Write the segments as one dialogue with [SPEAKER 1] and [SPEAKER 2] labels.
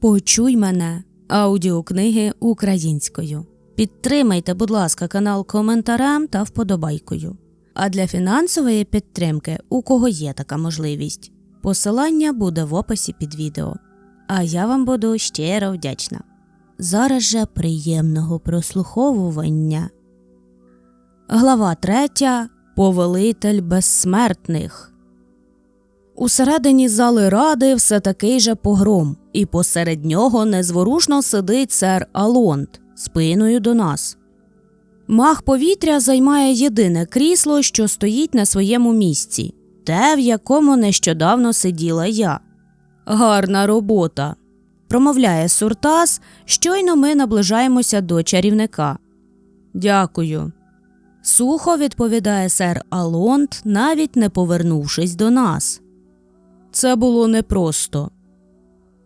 [SPEAKER 1] Почуй мене аудіокниги українською. Підтримайте, будь ласка, канал коментарем та вподобайкою. А для фінансової підтримки, у кого є така можливість, посилання буде в описі під відео. А я вам буду щиро вдячна. Зараз же приємного прослуховування. Глава 3. Повелитель безсмертних. Усередині зали ради все такий же погром, і посеред нього незворушно сидить сер Алонт спиною до нас. Мах повітря займає єдине крісло, що стоїть на своєму місці, те, в якому нещодавно сиділа я. Гарна робота. промовляє Суртас, щойно ми наближаємося до чарівника. Дякую. Сухо відповідає сер Алонт, навіть не повернувшись до нас. Це було непросто.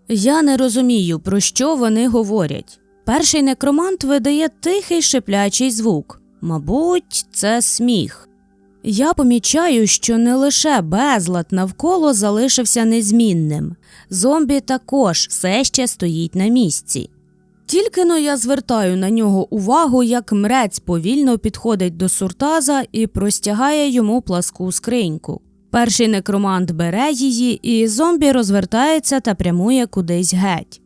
[SPEAKER 1] Я не розумію, про що вони говорять. Перший некромант видає тихий шиплячий звук. Мабуть, це сміх. Я помічаю, що не лише безлад навколо залишився незмінним. Зомбі також все ще стоїть на місці. Тільки но я звертаю на нього увагу, як мрець повільно підходить до суртаза і простягає йому пласку скриньку. Перший некромант бере її, і зомбі розвертається та прямує кудись геть.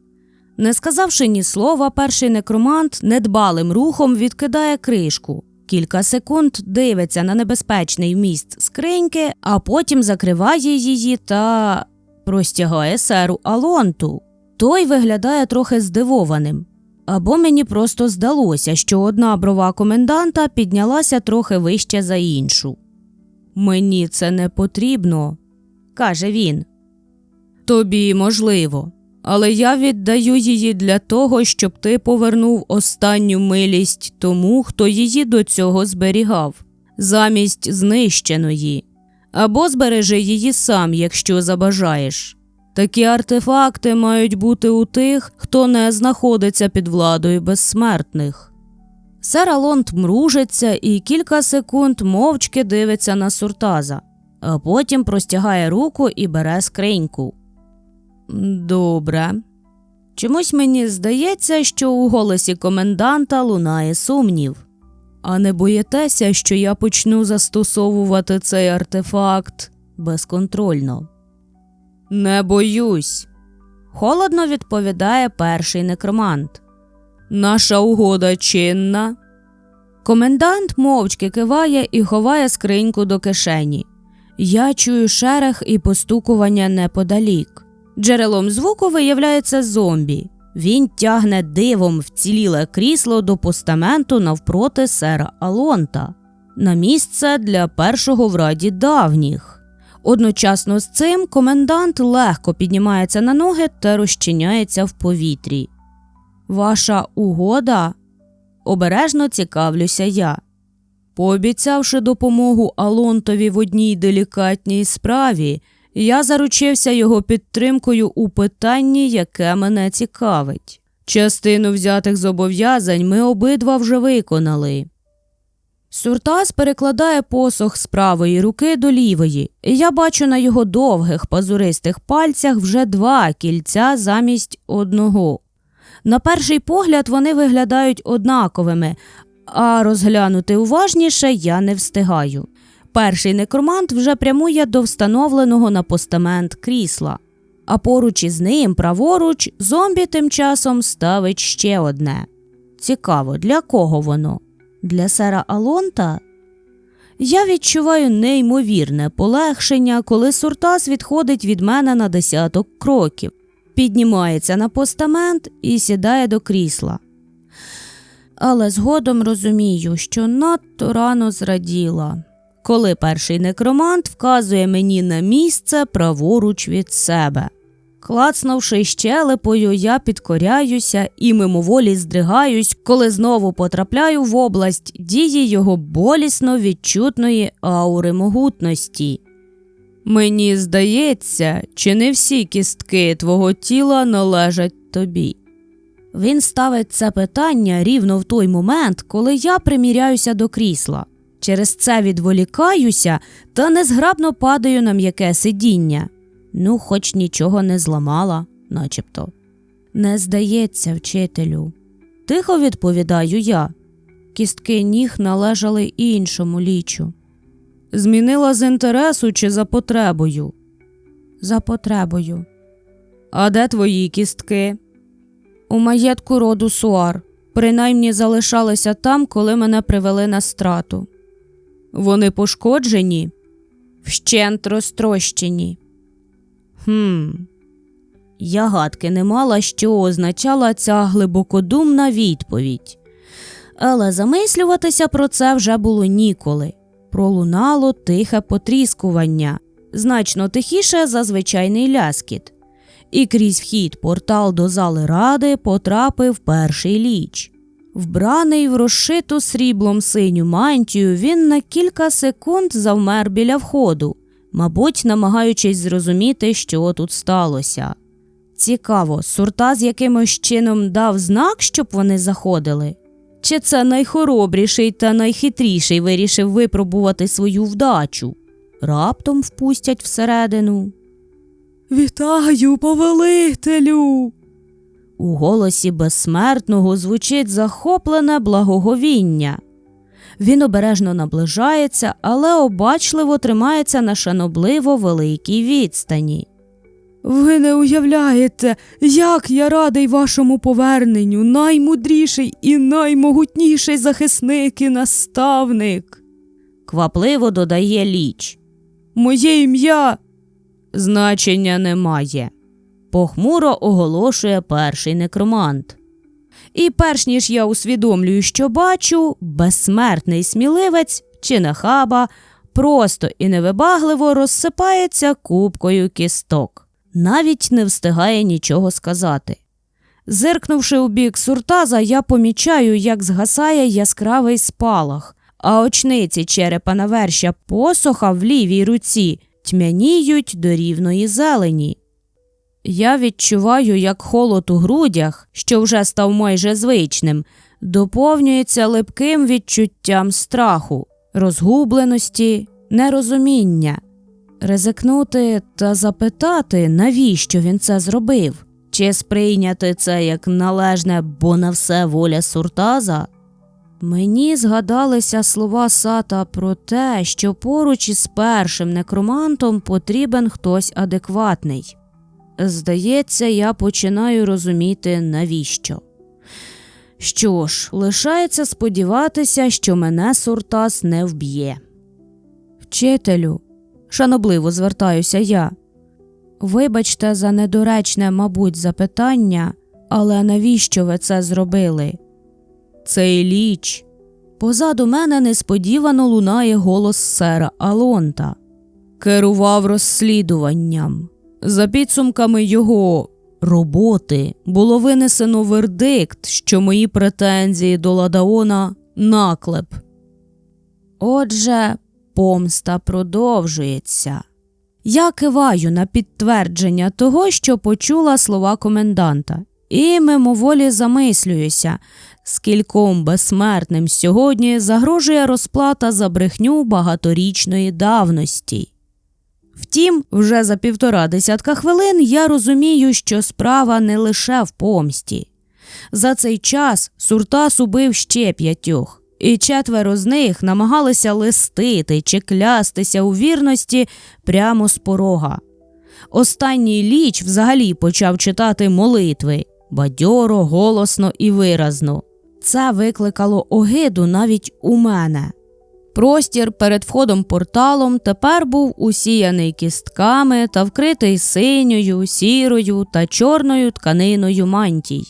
[SPEAKER 1] Не сказавши ні слова, перший некромант недбалим рухом відкидає кришку. Кілька секунд дивиться на небезпечний вміст скриньки, а потім закриває її та простягає серу Алонту. Той виглядає трохи здивованим. Або мені просто здалося, що одна брова коменданта піднялася трохи вище за іншу. Мені це не потрібно, каже він. Тобі можливо, але я віддаю її для того, щоб ти повернув останню милість тому, хто її до цього зберігав, замість знищеної, або збережи її сам, якщо забажаєш. Такі артефакти мають бути у тих, хто не знаходиться під владою безсмертних. Сер Алонт мружиться і кілька секунд мовчки дивиться на суртаза, а потім простягає руку і бере скриньку. Добре. Чомусь мені здається, що у голосі коменданта лунає сумнів. А не боїтеся, що я почну застосовувати цей артефакт безконтрольно? Не боюсь, холодно відповідає перший некромант. Наша угода чинна. Комендант мовчки киває і ховає скриньку до кишені. Я чую шерех і постукування неподалік. Джерелом звуку виявляється зомбі. Він тягне дивом вціліле крісло до постаменту навпроти сера Алонта, на місце для першого в раді давніх. Одночасно з цим комендант легко піднімається на ноги та розчиняється в повітрі. Ваша угода? Обережно цікавлюся я. Пообіцявши допомогу Алонтові в одній делікатній справі, я заручився його підтримкою у питанні, яке мене цікавить. Частину взятих зобов'язань ми обидва вже виконали. Суртас перекладає посох з правої руки до лівої, і я бачу на його довгих пазуристих пальцях вже два кільця замість одного. На перший погляд вони виглядають однаковими, а розглянути уважніше я не встигаю. Перший некромант вже прямує до встановленого на постамент крісла, а поруч із ним, праворуч, зомбі тим часом ставить ще одне. Цікаво, для кого воно? Для сера Алонта? Я відчуваю неймовірне полегшення, коли Суртас відходить від мене на десяток кроків, піднімається на постамент і сідає до крісла. Але згодом розумію, що надто рано зраділа, коли перший некромант вказує мені на місце праворуч від себе. Клацнувши щелепою, я підкоряюся і мимоволі здригаюсь, коли знову потрапляю в область дії його болісно відчутної аури могутності. Мені здається, чи не всі кістки твого тіла належать тобі. Він ставить це питання рівно в той момент, коли я приміряюся до крісла. Через це відволікаюся та незграбно падаю на м'яке сидіння. Ну, хоч нічого не зламала, начебто. Не здається, вчителю. Тихо відповідаю я. Кістки ніг належали іншому лічу. Змінила з інтересу чи за потребою? За потребою. А де твої кістки? У маєтку роду Суар. Принаймні залишалися там, коли мене привели на страту. Вони пошкоджені? Вщент розтрощені. Хм. Я гадки не мала, що означала ця глибокодумна відповідь. Але замислюватися про це вже було ніколи. Пролунало тихе потріскування, значно тихіше за звичайний ляскіт. І крізь вхід портал до зали ради потрапив перший ліч. Вбраний в розшиту сріблом синю мантію, він на кілька секунд завмер біля входу, мабуть, намагаючись зрозуміти, що тут сталося. Цікаво, Суртаз якимось чином дав знак, щоб вони заходили? Чи це найхоробріший та найхитріший вирішив випробувати свою вдачу? Раптом впустять всередину. Вітаю, повелителю. У голосі безсмертного звучить захоплене благоговіння. Він обережно наближається, але обачливо тримається на шанобливо великій відстані. Ви не уявляєте, як я радий вашому поверненню, наймудріший і наймогутніший захисник і наставник. Квапливо додає ліч. Моє ім'я значення немає, похмуро оголошує перший некромант. І перш ніж я усвідомлюю, що бачу, безсмертний сміливець чи нахаба просто і невибагливо розсипається купкою кісток навіть не встигає нічого сказати. Зиркнувши у бік суртаза, я помічаю, як згасає яскравий спалах, а очниці черепа навершя посоха в лівій руці тьмяніють до рівної зелені. Я відчуваю, як холод у грудях, що вже став майже звичним, доповнюється липким відчуттям страху, розгубленості, нерозуміння ризикнути та запитати, навіщо він це зробив, чи сприйняти це як належне, бо на все воля суртаза. Мені згадалися слова сата про те, що поруч із першим некромантом потрібен хтось адекватний. Здається, я починаю розуміти, навіщо. Що ж, лишається сподіватися, що мене Суртас не вб'є. Вчителю, шанобливо звертаюся я. Вибачте за недоречне, мабуть, запитання, але навіщо ви це зробили? Цей ліч. Позаду мене несподівано лунає голос сера Алонта. Керував розслідуванням. За підсумками його роботи було винесено вердикт, що мої претензії до Ладаона наклеп. Отже, помста продовжується. Я киваю на підтвердження того, що почула слова коменданта, і мимоволі замислююся, скільком безсмертним сьогодні загрожує розплата за брехню багаторічної давності. Втім, вже за півтора десятка хвилин я розумію, що справа не лише в помсті. За цей час Суртас убив ще п'ятьох і четверо з них намагалися листити чи клястися у вірності прямо з порога. Останній ліч взагалі почав читати молитви бадьоро, голосно і виразно. Це викликало огиду навіть у мене. Простір перед входом порталом тепер був усіяний кістками та вкритий синьою, сірою та чорною тканиною мантій.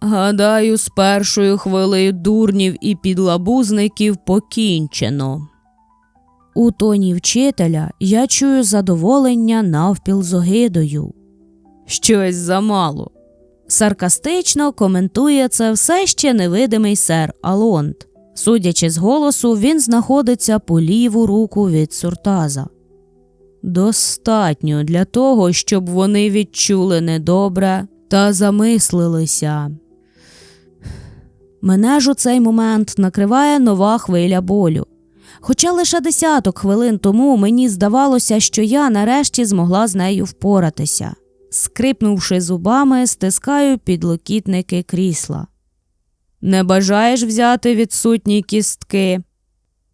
[SPEAKER 1] Гадаю, з першою хвилею дурнів і підлабузників покінчено. У тоні вчителя я чую задоволення навпіл з огидою. Щось замало. Саркастично коментує це все ще невидимий сер Алонт. Судячи з голосу, він знаходиться по ліву руку від суртаза. Достатньо для того, щоб вони відчули недобре та замислилися. Мене ж у цей момент накриває нова хвиля болю. Хоча лише десяток хвилин тому мені здавалося, що я нарешті змогла з нею впоратися. скрипнувши зубами, стискаю підлокітники крісла. Не бажаєш взяти відсутні кістки?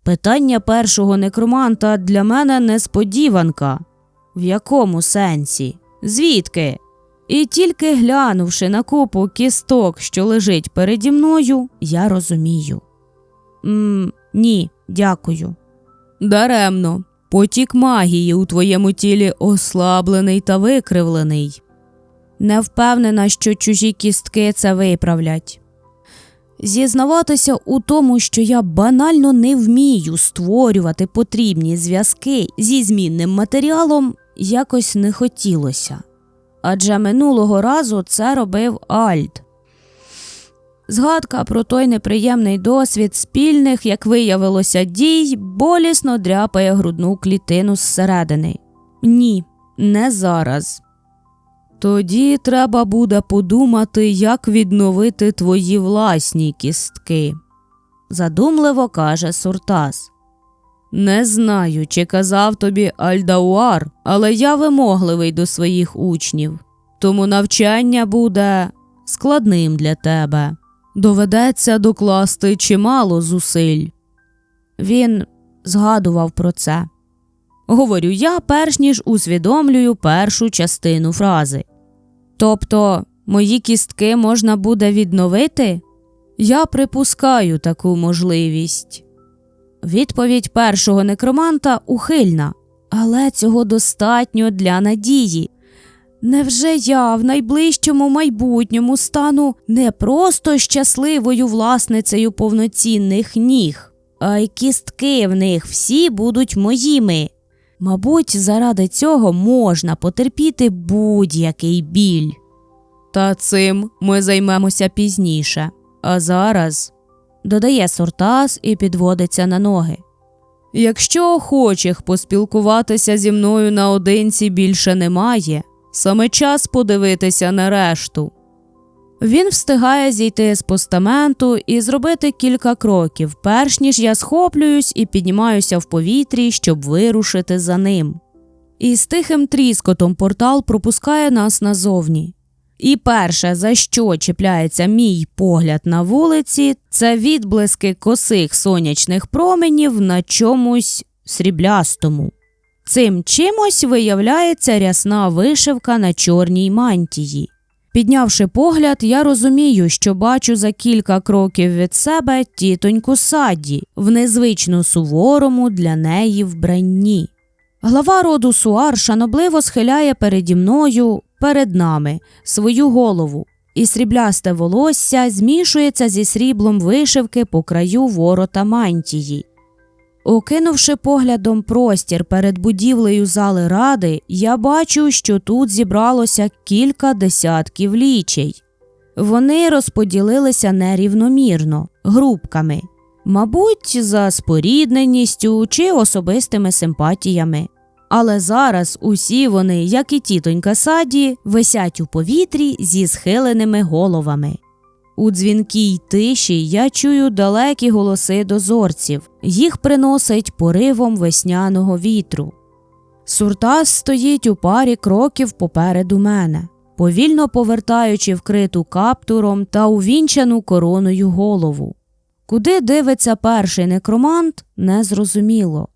[SPEAKER 1] Питання першого некроманта для мене несподіванка. В якому сенсі? Звідки? І тільки глянувши на купу кісток, що лежить переді мною, я розумію. «М, ні, дякую. Даремно. Потік магії у твоєму тілі ослаблений та викривлений. Не впевнена, що чужі кістки це виправлять. Зізнаватися у тому, що я банально не вмію створювати потрібні зв'язки зі змінним матеріалом, якось не хотілося. Адже минулого разу це робив Альт. Згадка про той неприємний досвід спільних, як виявилося, дій, болісно дряпає грудну клітину зсередини. Ні, не зараз. Тоді треба буде подумати, як відновити твої власні кістки, задумливо каже Суртас. Не знаю, чи казав тобі Альдауар, але я вимогливий до своїх учнів, тому навчання буде складним для тебе. Доведеться докласти чимало зусиль. Він згадував про це. Говорю я, перш ніж усвідомлюю першу частину фрази. Тобто, мої кістки можна буде відновити? Я припускаю таку можливість. Відповідь першого некроманта ухильна, але цього достатньо для надії. Невже я в найближчому майбутньому стану не просто щасливою власницею повноцінних ніг, а й кістки в них всі будуть моїми? Мабуть, заради цього можна потерпіти будь-який біль. Та цим ми займемося пізніше. А зараз додає Сортас і підводиться на ноги. Якщо охочих поспілкуватися зі мною наодинці більше немає, саме час подивитися на решту. Він встигає зійти з постаменту і зробити кілька кроків, перш ніж я схоплююсь і піднімаюся в повітрі, щоб вирушити за ним. І з тихим тріскотом портал пропускає нас назовні. І перше, за що чіпляється мій погляд на вулиці, це відблиски косих сонячних променів на чомусь сріблястому. Цим чимось виявляється рясна вишивка на чорній мантії. Піднявши погляд, я розумію, що бачу за кілька кроків від себе тітоньку Садді в незвично суворому для неї вбранні. Глава роду Суар шанобливо схиляє переді мною, перед нами, свою голову, і сріблясте волосся змішується зі сріблом вишивки по краю ворота мантії. Окинувши поглядом простір перед будівлею зали ради, я бачу, що тут зібралося кілька десятків лічей. Вони розподілилися нерівномірно, групками, мабуть, за спорідненістю чи особистими симпатіями. Але зараз усі вони, як і тітонька саді, висять у повітрі зі схиленими головами. У дзвінкій тиші я чую далекі голоси дозорців, їх приносить поривом весняного вітру. Суртас стоїть у парі кроків попереду мене, повільно повертаючи вкриту каптуром та увінчану короною голову. Куди дивиться перший некромант, незрозуміло.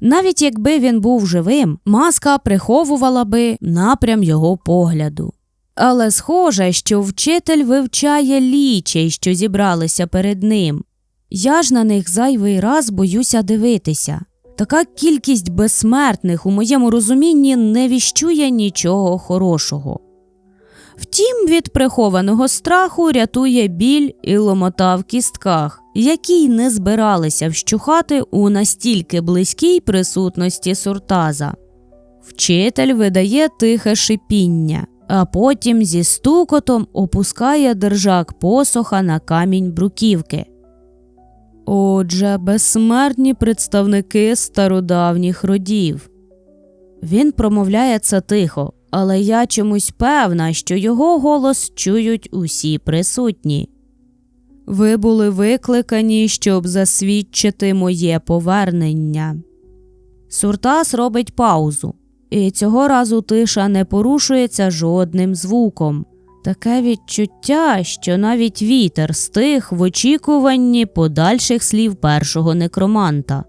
[SPEAKER 1] Навіть якби він був живим, маска приховувала би напрям його погляду. Але схоже, що вчитель вивчає лічей, що зібралися перед ним. Я ж на них зайвий раз боюся дивитися. Така кількість безсмертних у моєму розумінні не віщує нічого хорошого. Втім, від прихованого страху рятує біль і ломота в кістках, які й не збиралися вщухати у настільки близькій присутності суртаза. Вчитель видає тихе шипіння, а потім зі стукотом опускає держак посоха на камінь бруківки. Отже, безсмертні представники стародавніх родів. Він промовляє це тихо, але я чомусь певна, що його голос чують усі присутні. Ви були викликані, щоб засвідчити моє повернення. Суртас робить паузу. і цього разу тиша не порушується жодним звуком. Таке відчуття, що навіть вітер стих в очікуванні подальших слів першого некроманта.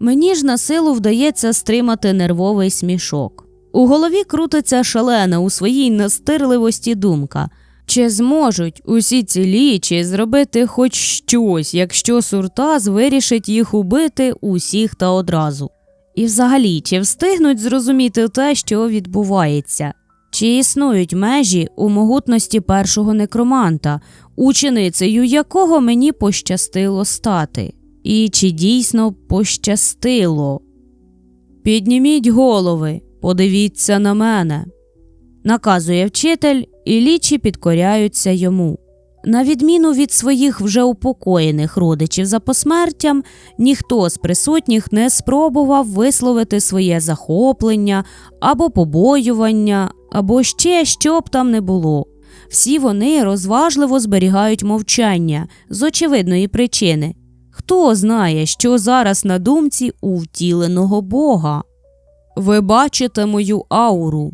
[SPEAKER 1] Мені ж на силу вдається стримати нервовий смішок. У голові крутиться шалена у своїй настирливості думка. Чи зможуть усі ці лічі зробити хоч щось, якщо Суртаз вирішить їх убити усіх та одразу? І взагалі, чи встигнуть зрозуміти те, що відбувається? Чи існують межі у могутності першого некроманта, ученицею якого мені пощастило стати? І чи дійсно пощастило? Підніміть голови, подивіться на мене, наказує вчитель, і лічі підкоряються йому. На відміну від своїх вже упокоєних родичів за посмертям, ніхто з присутніх не спробував висловити своє захоплення або побоювання, або ще що б там не було. Всі вони розважливо зберігають мовчання з очевидної причини. Хто знає, що зараз на думці у втіленого Бога? Ви бачите мою ауру.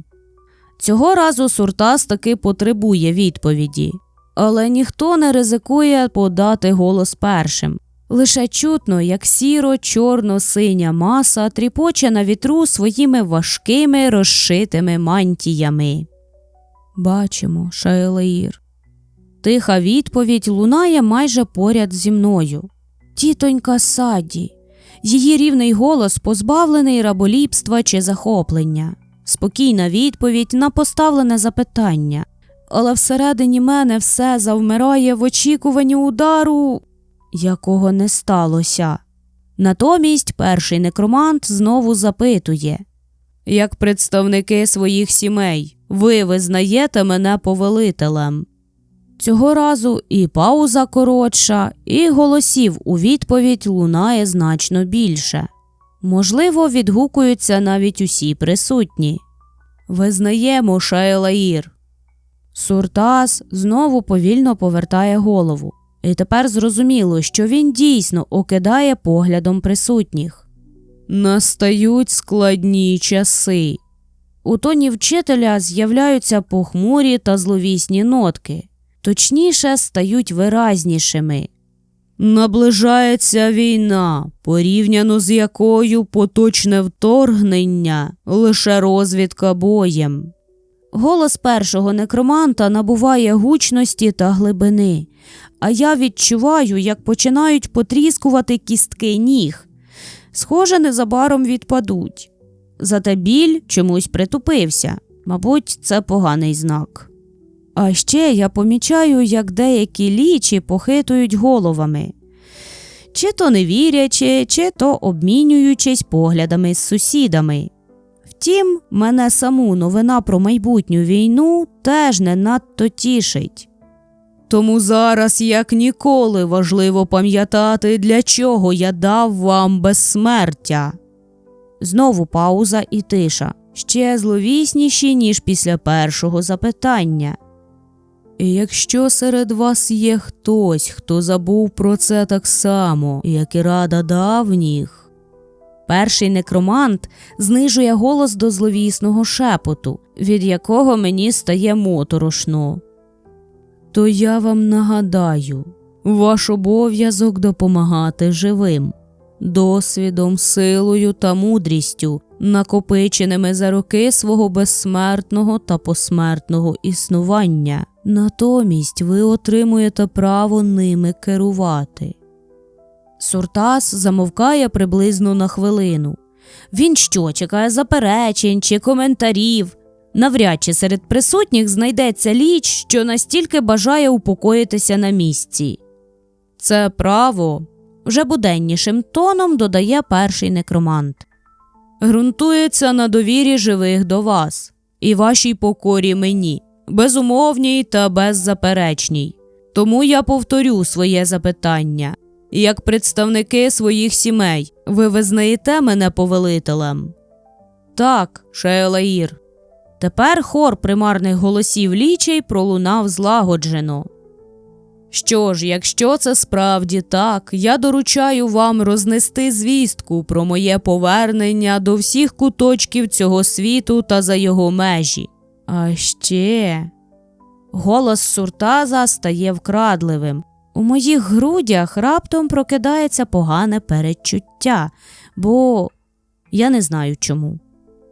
[SPEAKER 1] Цього разу Суртас таки потребує відповіді, але ніхто не ризикує подати голос першим. Лише чутно, як сіро чорно-синя маса тріпоче на вітру своїми важкими розшитими мантіями. Бачимо, Шаелаїр. Тиха відповідь лунає майже поряд зі мною. Тітонька Саді. Її рівний голос позбавлений раболіпства чи захоплення, спокійна відповідь на поставлене запитання. Але всередині мене все завмирає в очікуванні удару, якого не сталося. Натомість перший некромант знову запитує як представники своїх сімей, ви визнаєте мене повелителем. Цього разу і пауза коротша, і голосів у відповідь лунає значно більше. Можливо, відгукуються навіть усі присутні. Визнаємо Шаелаїр. Суртас знову повільно повертає голову, і тепер зрозуміло, що він дійсно окидає поглядом присутніх. Настають складні часи. У тоні вчителя з'являються похмурі та зловісні нотки точніше стають виразнішими. Наближається війна, порівняно з якою поточне вторгнення лише розвідка боєм. Голос першого некроманта набуває гучності та глибини, а я відчуваю, як починають потріскувати кістки ніг. Схоже, незабаром відпадуть. Зате біль чомусь притупився. Мабуть, це поганий знак. А ще я помічаю, як деякі лічі похитують головами, чи то не вірячи, чи то обмінюючись поглядами з сусідами. Втім, мене саму новина про майбутню війну теж не надто тішить. Тому зараз, як ніколи, важливо пам'ятати, для чого я дав вам безсмертя. Знову пауза і тиша, ще зловісніші, ніж після першого запитання. І якщо серед вас є хтось, хто забув про це так само, як і рада давніх. Перший некромант знижує голос до зловісного шепоту, від якого мені стає моторошно. То я вам нагадаю ваш обов'язок допомагати живим, досвідом, силою та мудрістю, накопиченими за роки свого безсмертного та посмертного існування. Натомість ви отримуєте право ними керувати. Суртас замовкає приблизно на хвилину. Він що, чекає заперечень чи коментарів? Навряд чи серед присутніх знайдеться ліч, що настільки бажає упокоїтися на місці. Це право вже буденнішим тоном додає перший некромант. Ґрунтується на довірі живих до вас і вашій покорі мені безумовній та беззаперечній. Тому я повторю своє запитання як представники своїх сімей, ви визнаєте мене повелителем? Так, Шеелаїр. Тепер хор примарних голосів лічей пролунав злагоджено. Що ж, якщо це справді так, я доручаю вам рознести звістку про моє повернення до всіх куточків цього світу та за його межі. А ще голос Суртаза стає вкрадливим. У моїх грудях раптом прокидається погане передчуття, бо я не знаю чому.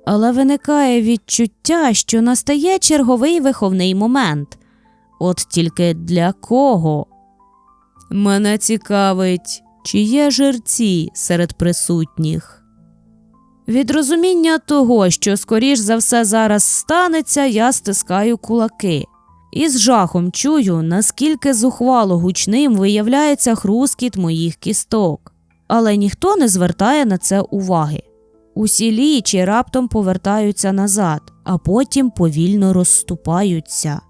[SPEAKER 1] Але виникає відчуття, що настає черговий виховний момент. От тільки для кого? Мене цікавить, чи є жерці серед присутніх. Від розуміння того, що скоріш за все зараз станеться, я стискаю кулаки і з жахом чую, наскільки зухвало гучним виявляється хрускіт моїх кісток, але ніхто не звертає на це уваги. Усі лічі раптом повертаються назад, а потім повільно розступаються.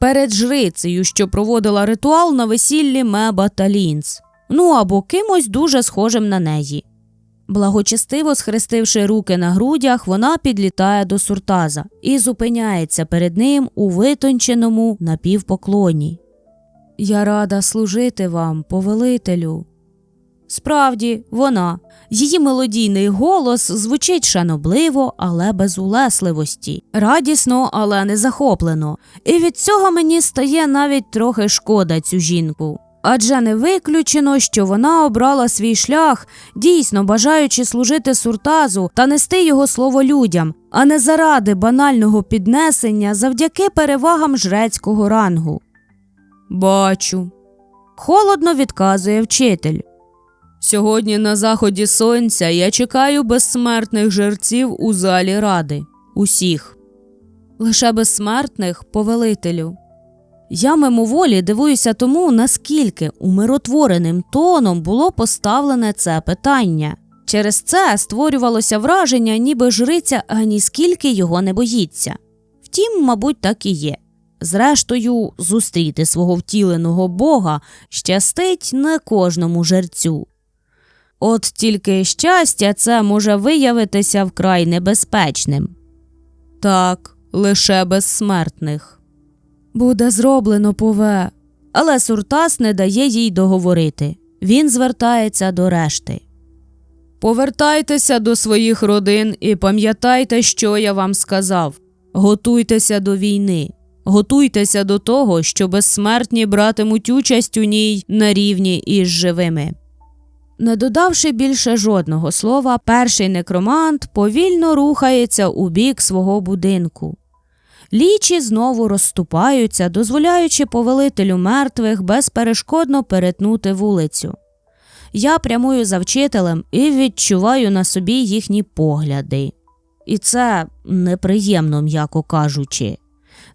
[SPEAKER 1] Перед жрицею, що проводила ритуал на весіллі Меба та Лінц, ну або кимось дуже схожим на неї. Благочестиво схрестивши руки на грудях, вона підлітає до суртаза і зупиняється перед ним у витонченому напівпоклоні. Я рада служити вам, повелителю. Справді, вона. Її мелодійний голос звучить шанобливо, але без улесливості, радісно, але не захоплено. І від цього мені стає навіть трохи шкода цю жінку. Адже не виключено, що вона обрала свій шлях, дійсно бажаючи служити суртазу та нести його слово людям, а не заради банального піднесення завдяки перевагам жрецького рангу. Бачу. Холодно відказує вчитель. Сьогодні на заході сонця я чекаю безсмертних жерців у залі ради. Усіх. Лише безсмертних повелителю. Я мимоволі дивуюся тому, наскільки умиротвореним тоном було поставлене це питання. Через це створювалося враження, ніби жриця ані скільки його не боїться. Втім, мабуть, так і є. Зрештою, зустріти свого втіленого бога щастить не кожному жерцю. От тільки щастя це може виявитися вкрай небезпечним. Так, лише безсмертних. Буде зроблено пове. Але Суртас не дає їй договорити. Він звертається до решти. Повертайтеся до своїх родин і пам'ятайте, що я вам сказав. Готуйтеся до війни, готуйтеся до того, що безсмертні братимуть участь у ній на рівні із живими. Не додавши більше жодного слова, перший некромант повільно рухається у бік свого будинку. Лічі знову розступаються, дозволяючи повелителю мертвих безперешкодно перетнути вулицю. Я прямую за вчителем і відчуваю на собі їхні погляди. І це неприємно, м'яко кажучи,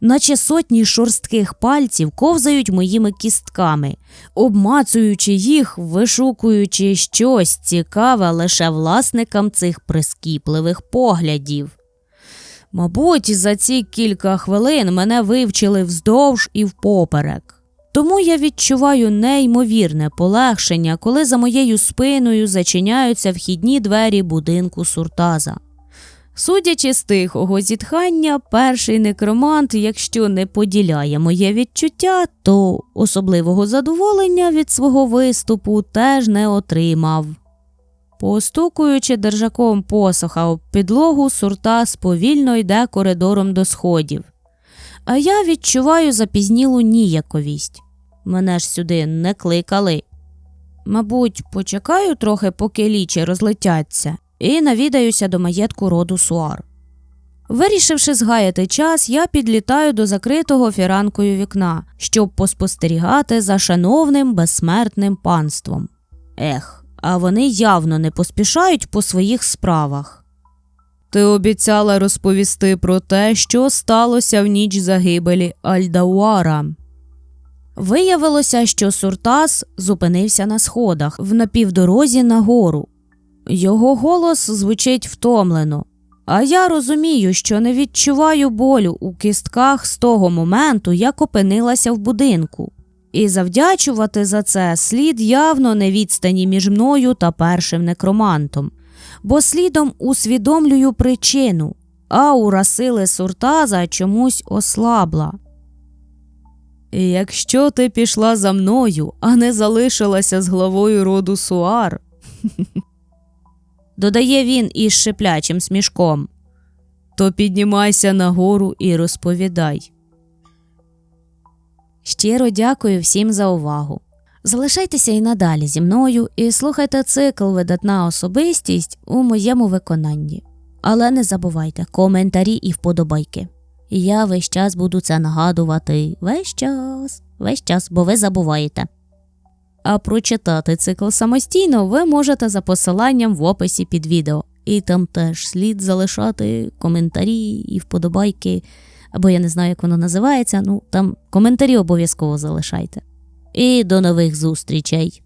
[SPEAKER 1] наче сотні шорстких пальців ковзають моїми кістками, обмацуючи їх, вишукуючи щось цікаве лише власникам цих прискіпливих поглядів. Мабуть, за ці кілька хвилин мене вивчили вздовж і впоперек. Тому я відчуваю неймовірне полегшення, коли за моєю спиною зачиняються вхідні двері будинку суртаза. Судячи з тихого зітхання, перший некромант, якщо не поділяє моє відчуття, то особливого задоволення від свого виступу теж не отримав. Постукуючи держаком посоха об підлогу, Суртас повільно йде коридором до сходів. А я відчуваю запізнілу ніяковість. Мене ж сюди не кликали. Мабуть, почекаю трохи, поки лічі розлетяться, і навідаюся до маєтку роду Суар. Вирішивши згаяти час, я підлітаю до закритого фіранкою вікна, щоб поспостерігати за шановним безсмертним панством. Ех, а вони явно не поспішають по своїх справах. Ти обіцяла розповісти про те, що сталося в ніч загибелі Альдауара. Виявилося, що Суртас зупинився на сходах в напівдорозі нагору. Його голос звучить втомлено, а я розумію, що не відчуваю болю у кістках з того моменту, як опинилася в будинку. І завдячувати за це слід явно не відстані між мною та першим некромантом, бо слідом усвідомлюю причину аура сили суртаза чомусь ослабла. Якщо ти пішла за мною, а не залишилася з главою роду Суар. Додає він із шиплячим смішком. То піднімайся нагору і розповідай. Щиро дякую всім за увагу. Залишайтеся і надалі зі мною і слухайте цикл Видатна особистість у моєму виконанні. Але не забувайте коментарі і вподобайки. Я весь час буду це нагадувати. Весь час, весь час, бо ви забуваєте. А прочитати цикл самостійно ви можете за посиланням в описі під відео. І там теж слід залишати коментарі і вподобайки, або я не знаю, як воно називається. Ну там коментарі обов'язково залишайте. І до нових зустрічей!